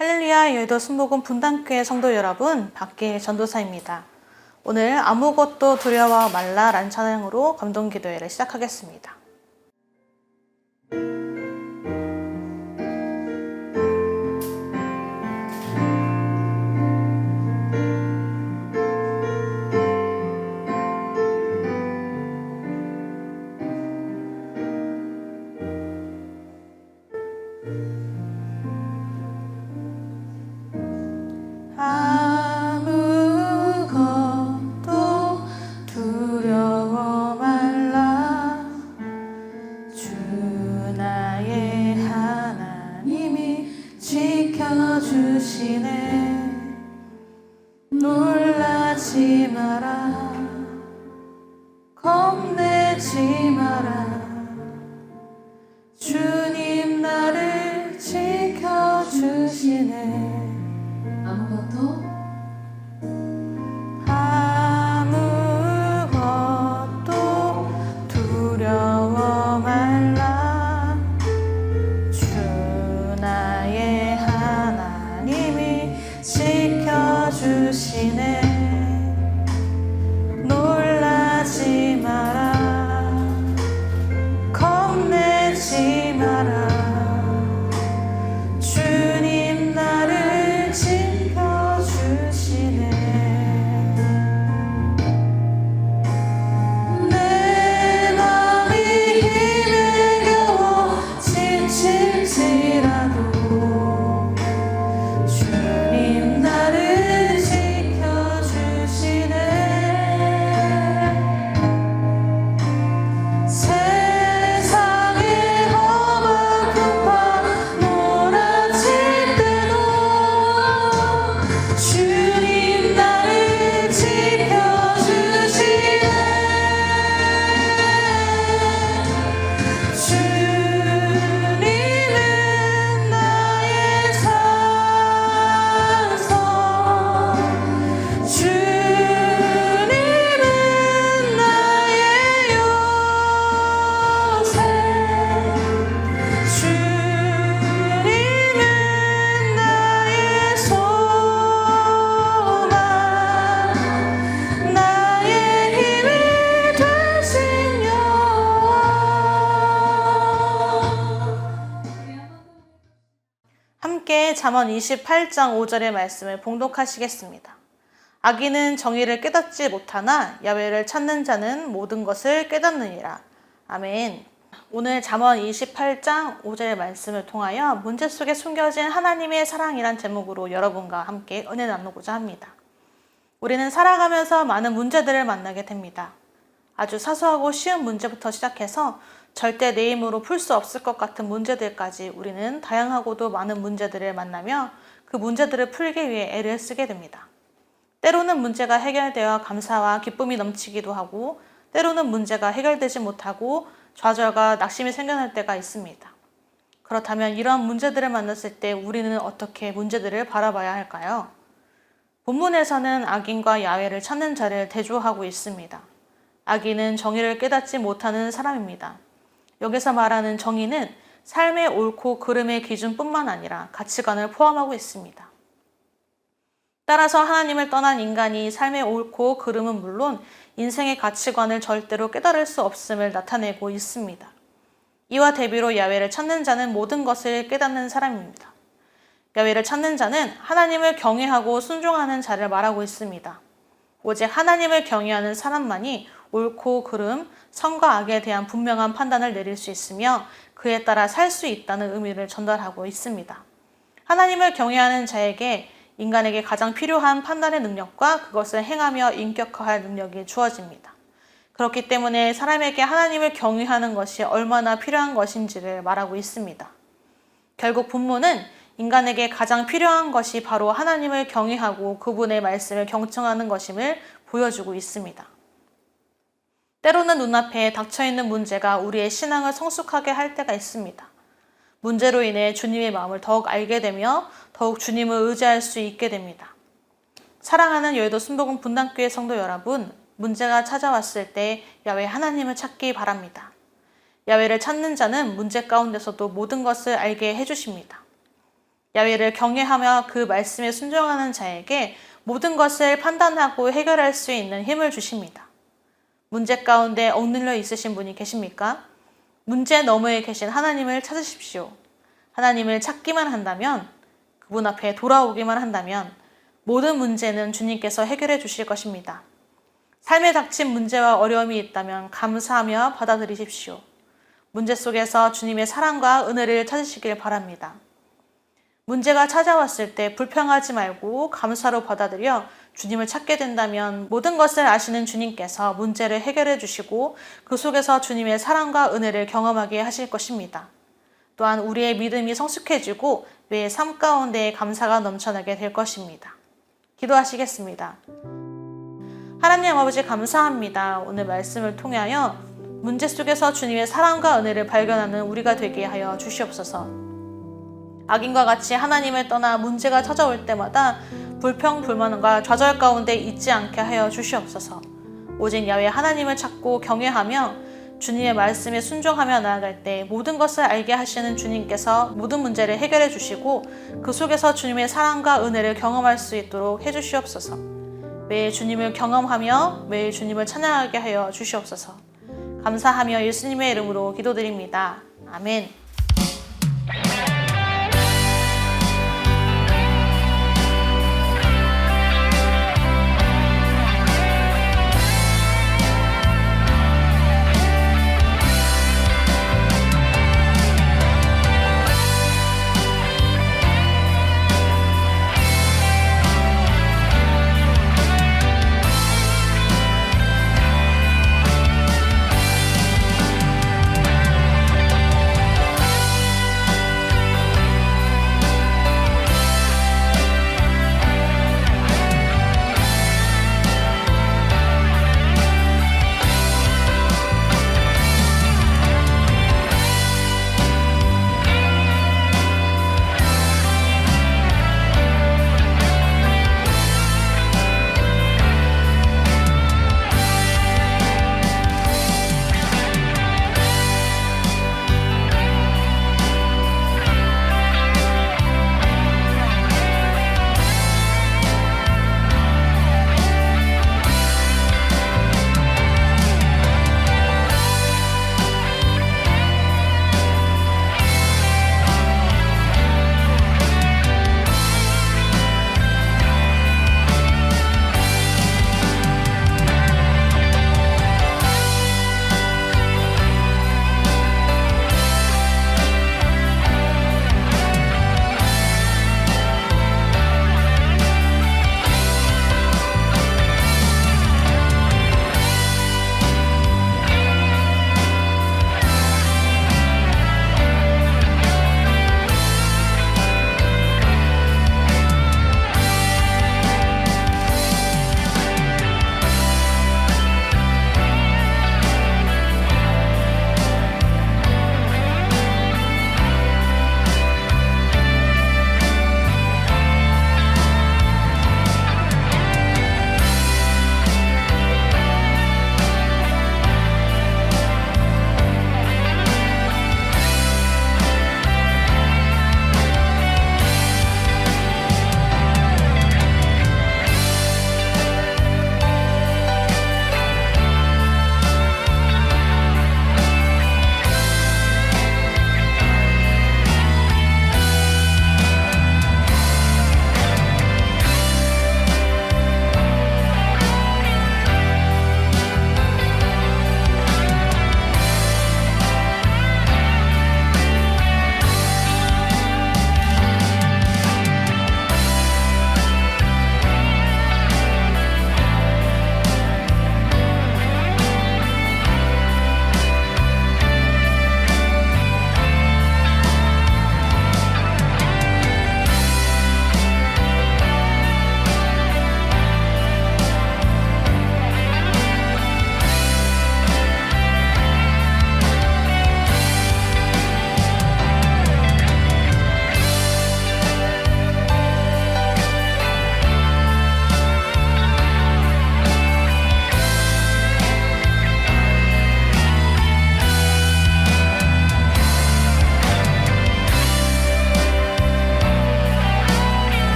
할렐루야 여의도 순복음 분당교회 성도 여러분 박기일 전도사입니다. 오늘 아무것도 두려워 말라라는 찬양으로 감동 기도회를 시작하겠습니다. 함께 잠언 28장 5절의 말씀을 봉독하시겠습니다. 악인은 정의를 깨닫지 못하나 야외를 찾는 자는 모든 것을 깨닫느니라. 아멘. 오늘 잠언 28장 5절의 말씀을 통하여 문제 속에 숨겨진 하나님의 사랑이란 제목으로 여러분과 함께 은혜 나누고자 합니다. 우리는 살아가면서 많은 문제들을 만나게 됩니다. 아주 사소하고 쉬운 문제부터 시작해서 절대 내 힘으로 풀 수 없을 것 같은 문제들까지 우리는 다양하고도 많은 문제들을 만나며 그 문제들을 풀기 위해 애를 쓰게 됩니다. 때로는 문제가 해결되어 감사와 기쁨이 넘치기도 하고 때로는 문제가 해결되지 못하고 좌절과 낙심이 생겨날 때가 있습니다. 그렇다면 이러한 문제들을 만났을 때 우리는 어떻게 문제들을 바라봐야 할까요? 본문에서는 악인과 야외를 찾는 자를 대조하고 있습니다. 악인은 정의를 깨닫지 못하는 사람입니다. 여기서 말하는 정의는 삶의 옳고 그름의 기준뿐만 아니라 가치관을 포함하고 있습니다. 따라서 하나님을 떠난 인간이 삶의 옳고 그름은 물론 인생의 가치관을 절대로 깨달을 수 없음을 나타내고 있습니다. 이와 대비로 야외를 찾는 자는 모든 것을 깨닫는 사람입니다. 야외를 찾는 자는 하나님을 경외하고 순종하는 자를 말하고 있습니다. 오직 하나님을 경외하는 사람만이 옳고 그름, 선과 악에 대한 분명한 판단을 내릴 수 있으며 그에 따라 살 수 있다는 의미를 전달하고 있습니다. 하나님을 경외하는 자에게 인간에게 가장 필요한 판단의 능력과 그것을 행하며 인격화할 능력이 주어집니다. 그렇기 때문에 사람에게 하나님을 경외하는 것이 얼마나 필요한 것인지를 말하고 있습니다. 결국 본문은 인간에게 가장 필요한 것이 바로 하나님을 경외하고 그분의 말씀을 경청하는 것임을 보여주고 있습니다. 때로는 눈앞에 닥쳐있는 문제가 우리의 신앙을 성숙하게 할 때가 있습니다. 문제로 인해 주님의 마음을 더욱 알게 되며 더욱 주님을 의지할 수 있게 됩니다. 사랑하는 여의도 순복음 분당교회 성도 여러분, 문제가 찾아왔을 때 야외 하나님을 찾기 바랍니다. 야외를 찾는 자는 문제 가운데서도 모든 것을 알게 해주십니다. 야외를 경외하며 그 말씀에 순종하는 자에게 모든 것을 판단하고 해결할 수 있는 힘을 주십니다. 문제 가운데 억눌려 있으신 분이 계십니까? 문제 너머에 계신 하나님을 찾으십시오. 하나님을 찾기만 한다면, 그분 앞에 돌아오기만 한다면, 모든 문제는 주님께서 해결해 주실 것입니다. 삶에 닥친 문제와 어려움이 있다면 감사하며 받아들이십시오. 문제 속에서 주님의 사랑과 은혜를 찾으시길 바랍니다. 문제가 찾아왔을 때 불평하지 말고 감사로 받아들여 주님을 찾게 된다면 모든 것을 아시는 주님께서 문제를 해결해 주시고 그 속에서 주님의 사랑과 은혜를 경험하게 하실 것입니다. 또한 우리의 믿음이 성숙해지고 매의 삶 가운데 감사가 넘쳐나게 될 것입니다. 기도하시겠습니다. 하나님 아버지 감사합니다. 오늘 말씀을 통하여 문제 속에서 주님의 사랑과 은혜를 발견하는 우리가 되게 하여 주시옵소서. 악인과 같이 하나님을 떠나 문제가 찾아올 때마다 불평, 불만과 좌절 가운데 있지 않게 하여 주시옵소서. 오직 야외 하나님을 찾고 경외하며 주님의 말씀에 순종하며 나아갈 때 모든 것을 알게 하시는 주님께서 모든 문제를 해결해 주시고 그 속에서 주님의 사랑과 은혜를 경험할 수 있도록 해 주시옵소서. 매일 주님을 경험하며 매일 주님을 찬양하게 하여 주시옵소서. 감사하며 예수님의 이름으로 기도드립니다. 아멘.